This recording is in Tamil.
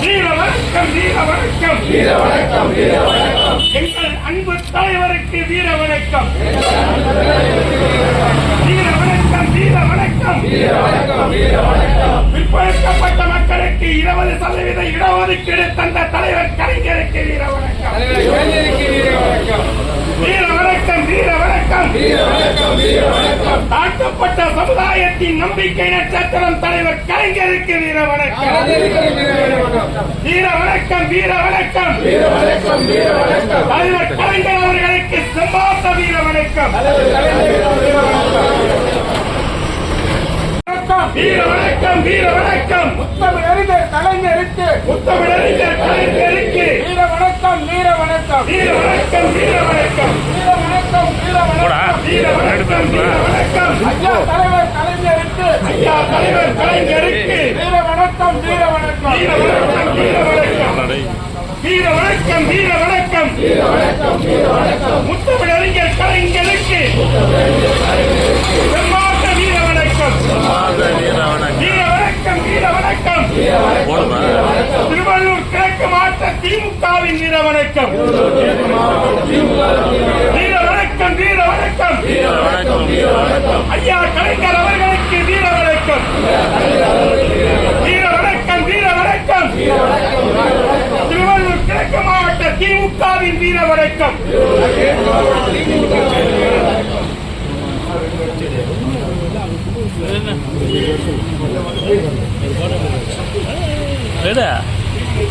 வீர வணக்கம் வீர வணக்கம் வீர வணக்கம் வீர வணக்கம் எங்கள் அன்பு தலைவருக்கு வீர வணக்கம் வீர வணக்கம் வீர வணக்கம் வீர வணக்கம் வீர வணக்கம் பிற்படுத்தப்பட்ட மக்களுக்கு இருபது சதவீத இடஒதுக்கீடு தந்த தலைவர் கலைஞருக்கு வீர வணக்கம் வீர வணக்கம் வீர வணக்கம் வீர வணக்கம் வீர வணக்கம் வீர வணக்கம் தாக்கப்பட்ட சமுதாயத்தின் நம்பிக்கை நட்சத்திரம் தலைவர் கலைஞருக்கு வீர வணக்கம். வீர வணக்கம் வீர வணக்கம். வீர வணக்கம் வீர வணக்கம் வீர வணக்கம் தலைவர் கலைஞர் அவர்களுக்கு செம்பாத்த வீர வணக்கம். கலைஞருக்கு வீர வணக்கம் வணக்கம் வீர வணக்கம். வீர வணக்கம் முத்தமிழறிஞர் கலைஞருக்கு. முத்தமிழறிஞர் கலைஞருக்கு. வீர வணக்கம் வீர வணக்கம். வீர வணக்கம் வீர வணக்கம். வீர வணக்கம் வீர வணக்கம். வீர வணக்கம் வீர வணக்கம். ஐயா தலைவர் கலைஞருக்கு. ஐயா தலைவர் கலைஞருக்கு. வீர வணக்கம் வீர வணக்கம். வீர வணக்கம். வீர வணக்கம் வீர வணக்கம். வணக்கம் முத்தமிழறிஞர் கலைஞருக்கு செம்பாத்த வீர வணக்கம். வீர வணக்கம் வீர வணக்கம். திருவள்ளூர் கிழக்கு மாவட்ட திமுகவின் வீர வணக்கம். திமுகவின் வீர வணக்கம் என்ன